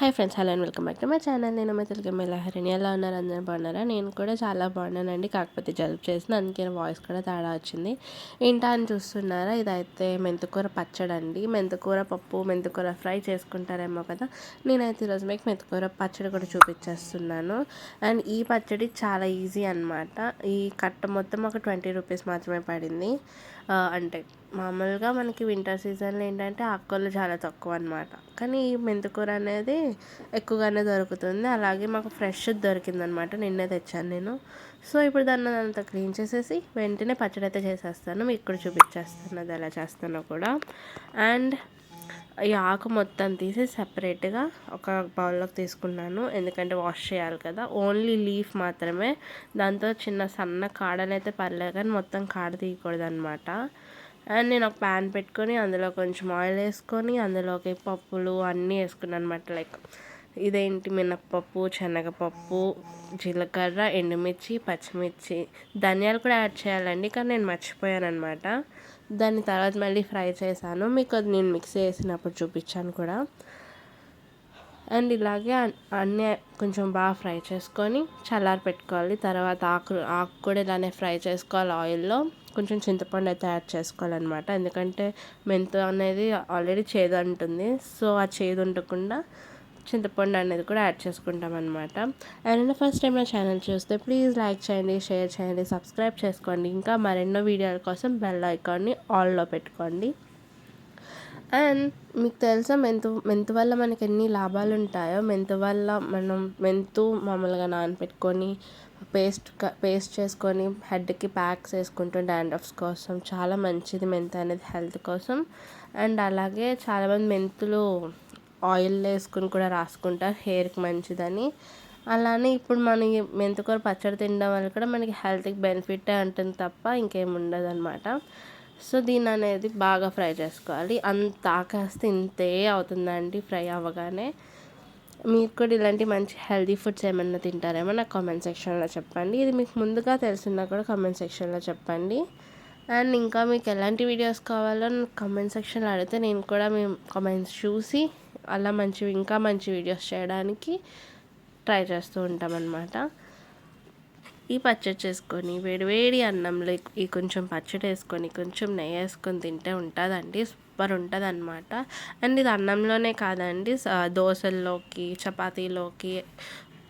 Hi friends hello and welcome back to my channel నేను మా తెలుగు మెలహరిని ఎలా ఉన్నారు? అందరూ బాగున్నారా? నేను కూడా చాలా బాగున్నానండి. కాకపోతే జలుబు చేసిన అందుకే వాయిస్ కూడా తేడా వచ్చింది. ఏంటా అని చూస్తున్నారా? ఇదైతే మెంతుకూర పచ్చడి అండి. మెంతుకూర పప్పు మెంతుకూర ఫ్రై చేసుకుంటారేమో కదా? నేనైతే ఈరోజు మీకు మెంతుకూర పచ్చడి కూడా చూపించేస్తున్నాను. అండ్ ఈ పచ్చడి చాలా ఈజీ అనమాట ఈ కట్ట మొత్తం ఒక ట్వంటీ రూపీస్ మాత్రమే పడింది. అంటే మామూలుగా మనకి వింటర్ సీజన్లో ఏంటంటే ఆకుకూరలు చాలా తక్కువ అనమాట కానీ ఈ మెంతికూర అనేది ఎక్కువగానే దొరుకుతుంది. అలాగే మాకు ఫ్రెష్ దొరికిందనమాట నిన్నే తెచ్చాను నేను. సో ఇప్పుడు దాన్ని అంతా క్లీన్ చేసేసి వెంటనే పచ్చడి అయితే చేసేస్తాను. మీకు కూడా చూపించేస్తాను అది ఎలా చేస్తానో కూడా. అండ్ ఈ ఆకు మొత్తం తీసి సపరేట్గా ఒక బౌల్లోకి తీసుకున్నాను. ఎందుకంటే వాష్ చేయాలి కదా. ఓన్లీ లీఫ్ మాత్రమే. దాంతో చిన్న సన్న కాడనైతే పర్లేదు కానీ మొత్తం కాడ తీయకూడదు అనమాట అండ్ నేను ఒక ప్యాన్ పెట్టుకొని అందులో కొంచెం ఆయిల్ వేసుకొని అందులోకి పప్పులు అన్నీ వేసుకున్నాను అనమాట లైక్ ఇదేంటి మినప్పప్పు శనగపప్పు జీలకర్ర ఎండుమిర్చి పచ్చిమిర్చి. ధనియాలు కూడా యాడ్ చేయాలండి కానీ నేను మర్చిపోయాను అనమాట దాని తర్వాత మళ్ళీ ఫ్రై చేశాను. మీకు అది నేను మిక్స్ చేసినప్పుడు చూపించాను కూడా. అండ్ ఇలాగే అన్నీ కొంచెం బాగా ఫ్రై చేసుకొని చల్లారి పెట్టుకోవాలి. తర్వాత ఆకు ఆకు కూడా ఇలానే ఫ్రై చేసుకోవాలి ఆయిల్లో. కొంచెం చింతపండు అయితే యాడ్ చేసుకోవాలన్నమాట. ఎందుకంటే మెంతు అనేది ఆల్రెడీ చేదు అంటుంది. సో ఆ చేదు ఉండకుండా చింతపండు అనేది కూడా యాడ్ చేసుకుంటాం అనమాట అండ్ ఫస్ట్ టైం నా ఛానల్ చూస్తే ప్లీజ్ లైక్ చేయండి షేర్ చేయండి సబ్స్క్రైబ్ చేసుకోండి. ఇంకా మరెన్నో వీడియోల కోసం బెల్ ఐకాన్ని ఆల్లో పెట్టుకోండి. అండ్ మీకు తెలుసా మెంతు మెంతు వల్ల మనకి ఎన్ని లాభాలు ఉంటాయో? మెంతు వల్ల మనం మెంతు మామూలుగా నానపెట్టుకొని పేస్ట్ పేస్ట్ చేసుకొని హెడ్కి ప్యాక్స్ వేసుకుంటూ డాండ్రఫ్స్ కోసం చాలా మంచిది మెంతు అనేది హెల్త్ కోసం. అండ్ అలాగే చాలామంది మెంతులు ఆయిల్ వేసుకుని కూడా రాసుకుంటారు హెయిర్కి మంచిదని. అలానే ఇప్పుడు మనకి మెంతుకూర పచ్చడి తినడం వల్ల కూడా మనకి హెల్త్కి బెనిఫిట్ ఉంటుంది తప్ప ఇంకేం ఉండదు అనమాట సో దీని అనేది బాగా ఫ్రై చేసుకోవాలి. అంత ఆకాస్తే ఇంతే అవుతుందండి ఫ్రై అవ్వగానే. మీరు కూడా ఇలాంటి మంచి హెల్తీ ఫుడ్స్ ఏమన్నా తింటారేమో నాకు కామెంట్ సెక్షన్లో చెప్పండి. ఇది మీకు ముందుగా తెలిసినా కూడా కామెంట్ సెక్షన్లో చెప్పండి. అండ్ ఇంకా మీకు ఎలాంటి వీడియోస్ కావాలో కామెంట్ సెక్షన్లో అడిగితే నేను కూడా మేము కామెంట్స్ చూసి అలా మంచి ఇంకా మంచి వీడియోస్ చేయడానికి ట్రై చేస్తూ ఉంటామన్నమాట. ఈ పచ్చడి చేసుకొని వేడి వేడి అన్నంలో ఈ కొంచెం పచ్చడి వేసుకొని కొంచెం నెయ్యి వేసుకొని తింటే ఉంటుందండి సూపర్ ఉంటుంది అనమాట అండ్ ఇది అన్నంలోనే కాదండి దోశల్లోకి చపాతీలోకి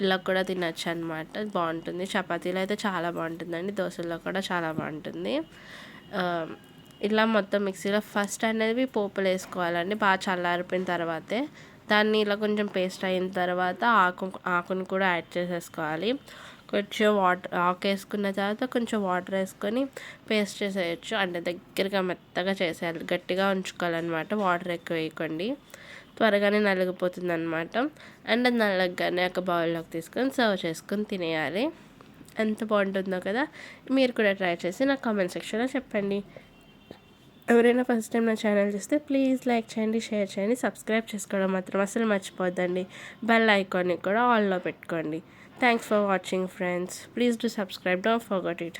ఇలా కూడా తినచ్చు అనమాట బాగుంటుంది. చపాతీలో అయితే చాలా బాగుంటుందండి దోశల్లో కూడా చాలా బాగుంటుంది. ఇలా మొత్తం మిక్సీలో ఫస్ట్ అనేది పోపులు వేసుకోవాలండి. బాగా చల్లారిపోయిన తర్వాతే దాన్ని ఇలా కొంచెం పేస్ట్ అయిన తర్వాత ఆకు ఆకును కూడా యాడ్ చేసేసుకోవాలి. కొంచెం వాటర్ ఆకు వేసుకున్న తర్వాత కొంచెం వాటర్ వేసుకొని పేస్ట్ చేసేయచ్చు. అంటే దగ్గరగా మెత్తగా చేసేయాలి. గట్టిగా ఉంచుకోవాలన్నమాట. వాటర్ ఎక్కువ వేయకండి. త్వరగానే నలిగిపోతుంది అనమాట అండ్ అది నలగగానే ఒక బౌల్లోకి తీసుకొని సర్వ్ చేసుకొని తినేయాలి. ఎంత బాగుంటుందో కదా. మీరు కూడా ట్రై చేసి నాకు కామెంట్ సెక్షన్లో చెప్పండి. ఎవరైనా ఫస్ట్ టైం నా ఛానల్ చూస్తే ప్లీజ్ లైక్ చేయండి షేర్ చేయండి సబ్స్క్రైబ్ చేసుకోవడం మాత్రం అసలు మర్చిపోద్దండి. బెల్ ఐకాన్ని కూడా ఆల్లో పెట్టుకోండి. Thanks for watching friends please do subscribe don't forget it